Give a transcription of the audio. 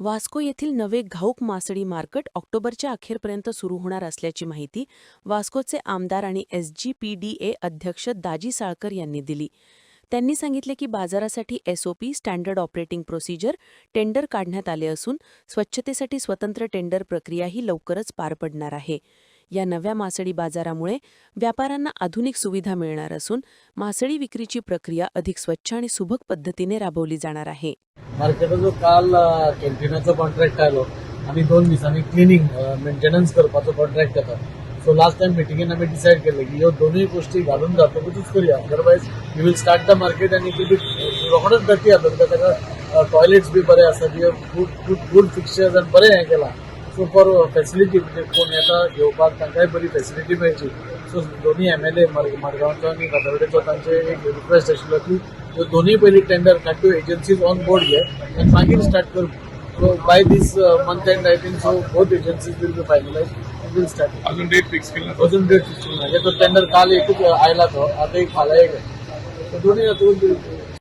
वास्को येथील नवे घाऊक मासळी मार्केट ऑक्टोबरच्या अखेरपर्यंत सुरू होणार असल्याची माहिती वास्कोचे आमदार आणि S G P D A अध्यक्ष दाजी साळकर यांनी दिली. त्यांनी सांगितले की बाजारासाठी SOP standard operating procedure tender काढण्यात आले असून स्वच्छतेसाठी स्वतंत्र टेंडर प्रक्रियाही लवकरच पार पडणार आहे. या नव्या मासळी बाजारामुळे व्यापाऱ्यांना आधुनिक सुविधा मिळणार असून मासळी विक्रीची प्रक्रिया अधिक स्वच्छ आणि सुबक पद्धतीने राबवली जाणार आहे. मार्केटाचो काल कॅन्टिनाचो कॉन्ट्रॅक्ट आयलो आमी दोन दिसांनी क्लिनिंग मेंटेनन्स करपाचो कॉन्ट्रॅक्ट येता सो लास्ट टायम मिटिंगेन आमी डिसायड केले की ह्यो दोनूय गोष्टी घालून जातकूच करूया. Otherwise you will start the market आनी ती बी रोखडोच डटी जाता कित्याक ताका टॉयलेट्स बी बरे आसा बी गूड गूड गूड फिक्चर्स आनी बरें हें केलां. सो फॉर फॅसिलिटी म्हणजे कोण येता घेवपाक तांकांय बरी फॅसिलिटी मेळची सो दोन्ही एम एल ए मडगांवचो आनी फातर्डेचो तांचे एक रिक्वेस्ट आशिल्लो की ह्यो दोनूय पयलीं टेंडर काडट्यो एजन्सीज ऑन बोर्ड घे आनी मागीर स्टार्ट कर so by this month end I think so both agencies will be finalise will start अजून डेट फिक्स केली. अजून डेट फिक्स म्हणजे तो टेंडर काल एकूच आयला तो. आता एक फाल्यां एक दोन्ही